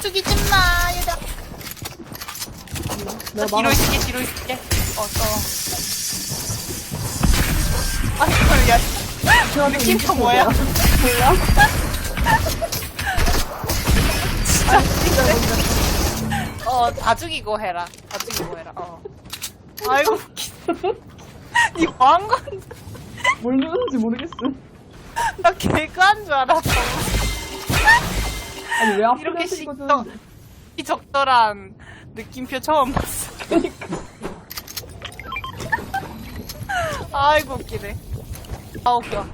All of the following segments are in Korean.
죽이지 마, 얘들아. 나 뒤로. 있을게, 뒤로 있을게. 어, 또. 아이고, 야. 태어난 느낌표 뭐야? 몰라? 어, 다 죽이고 해라. 다 죽이고 해라. 어. 아이고, 웃기다. 니 뭐한 건데? 뭘 누르는지 모르겠어. 나 개그한 줄 알았어. 아니, 왜 앞에 이렇게 이거 식- 주는데? 이 적절한 느낌표 처음 봤어. 아이고, 웃기네. 아, 웃겨.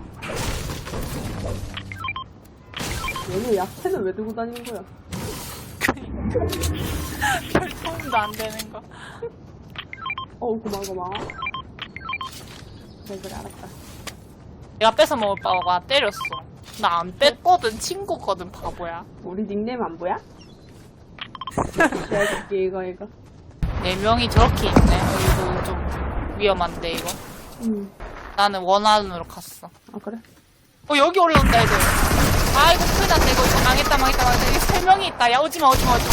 얘는 야채는 왜 들고 다니는 거야? 별 도움도 안 되는 거. 어, 고마워, 고마워. 그래, 그래, 알았다. 내가 뺏어 먹을 바가 때렸어. 나 안 뺐거든, 친구거든, 바보야. 우리 닉네임 안 보여? 내가 줄게, 이거, 이거. 네 명이 저렇게 있네. 이거 좀 위험한데, 이거. 응. 나는 원안으로 갔어. 아, 그래? 어, 여기 올라온다, 애들. 아이고, 큰일 났네, 이거. 이거 망했다, 망했다, 망했다. 여기 세 명이 있다. 야, 오지마, 오지마, 오지마.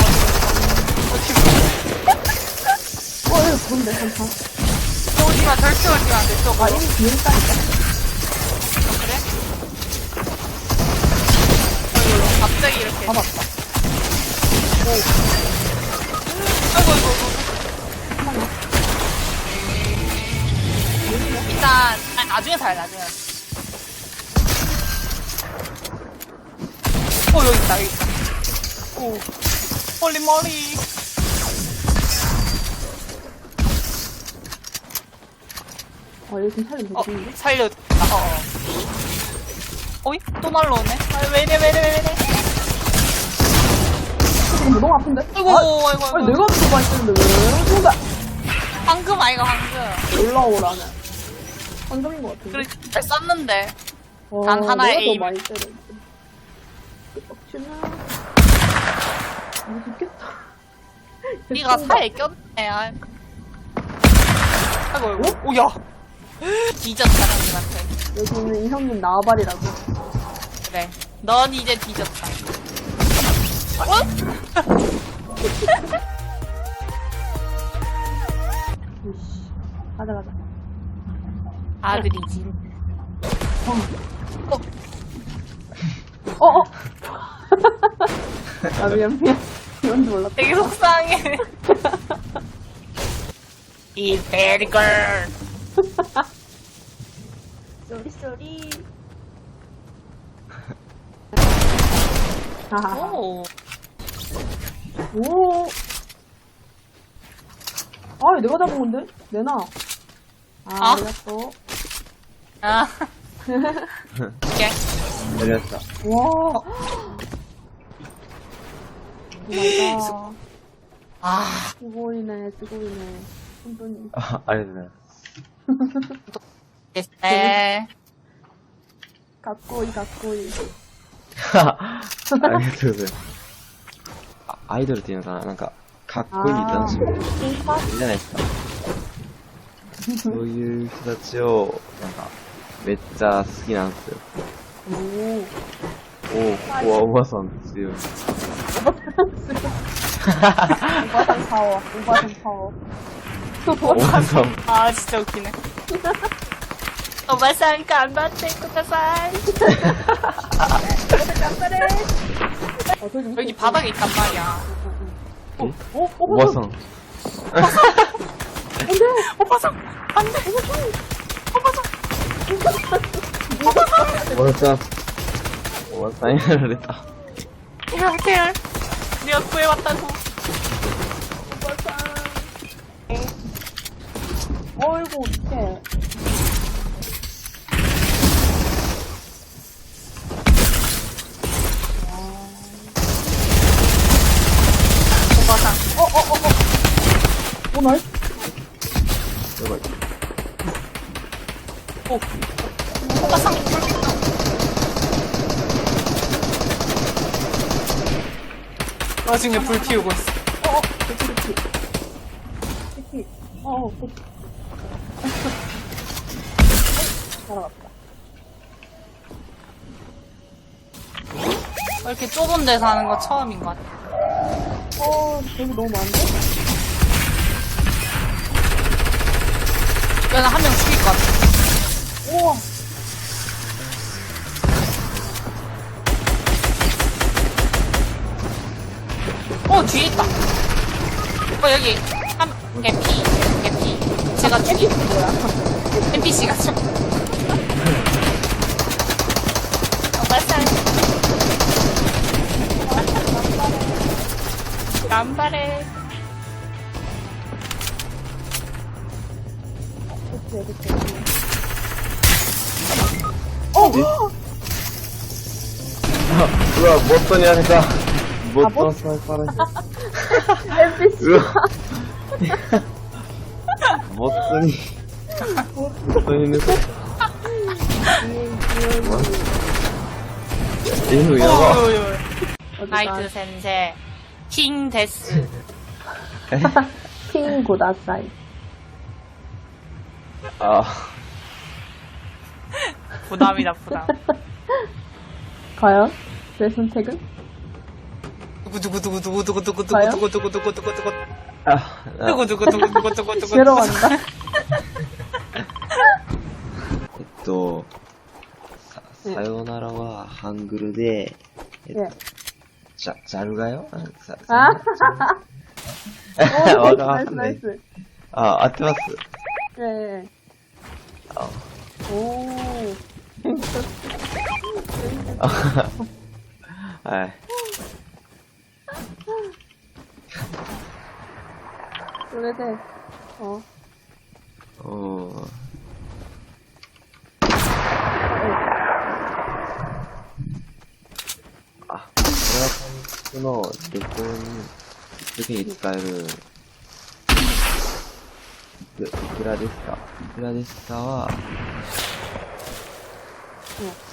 오지마. 어, 이거 좋은데, 괜찮아. 오지마, 오지마. 절대 오지마, 안 돼, 아, 있다니까. 어, 그래? 어이구, 갑자기 이렇게. 잡았다. 아이고, 아이고, 아이고. 일단, 아니, 나중에 사요, 나중에. 어, 여기 있다, 여기 있다. 오. 홀리 머리. 어, 얘 지금 살림 어, 되겠는데? 살려. 아, 어, 어. 어이? 또 날라오네? 아, 왜이래, 왜이래, 왜이래. 지금 너무 아픈데? 아이고, 아, 아이고, 아이고. 아니, 내가 들어가 있었는데 왜 거야? 황금 아이가 황금. 올라오라네. 황금인 것 같은데? 그래, 잘 쐈는데. 와, 단 하나의 내가 더 에임. 많이 때려. 빡치나? 못 죽겠다. 니가 사에 꼈네. 아이. 아이고, 아이고. 오, 야. 뒤졌다, 형님한테. 여기는 이 형님 나와발이라고. 그래. 넌 이제 뒤졌다. 어? 가자, 가자. 아들이지. 어, 어! 아, 미안, 미안. 이건 줄 몰랐다. 되게 속상해. 이 베리 걸. 쏘리, 쏘리. 하하. 오. 오. 아, 내가 잡은 건데? 내놔. 아, 아. 알렸어. 아. 오케이. 내렸어. 와. 어. 맞아. 아. 수고이네, 수고이네. 손돈이. 아, 아니네. 됐네. 갖고이, 갖고이. 알겠어요. アイドルっていうのかななんか、かっこいい男子みたいな。いいじゃないですか。そういう人たちを、なんか、めっちゃ好きなんですよ。おお。おお、ここはおばさん強い。おばさんパワー、おばさんパワー。おばさん。あー、ちょっと起きない。おばさん頑張ってください。頑張れ 어, 여기 바닥에 있단 말이야. 어, 어, 어, 오바상. 어, 어, 오바상. 안 돼! 오바상! 안 돼! 오바상! 오바상! 오바상. 오바상이라를 했다. 오바상 태열. 내가 구해왔다고. 오바상. 네. 어이구, 어떡해. 나이 제발 오 오빠 상 나중에 불 피우고 있어. 어어 그치 그치 어어 날아갔다 이렇게 좁은 데서 하는 거 처음인 것 같아? 어 여기 너무 많은데? 야, 나 한 명 죽일 것 같아. 우와. 어, 뒤에 있다. 어, 여기. 한, 개피. 개피. 제가 죽인. 뭐야? NPC가 좀. 어, 발살. 남발해. 여기 있어. 어! 우와, 못 떠니 하니까. 못 바보? 떠서 빠르지. NPC. 우와. 못 떠니. 못 떠니는. 이놈 이거. 나이트 센세 킹 데스 킹 고다사이. 아, 부담이다 부담. 과연? 내 선택은? 아, 나 들어간다. 또 사, 사요나라와 한글로 돼. 예. 자, 자루가요? 아, 사, 사, 아, 자- 오, 나이스, 나이스, 나이스. 아, 아트마스. 예, 예. はい。それで、お。おあ、それはの旅行に次に使える、いくらですか？いくらですかは、うん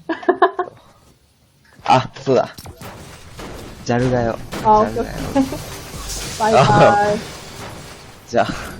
あ、そうだ。ジャルだよ。あ、オッケー。バイバイ。じゃあ。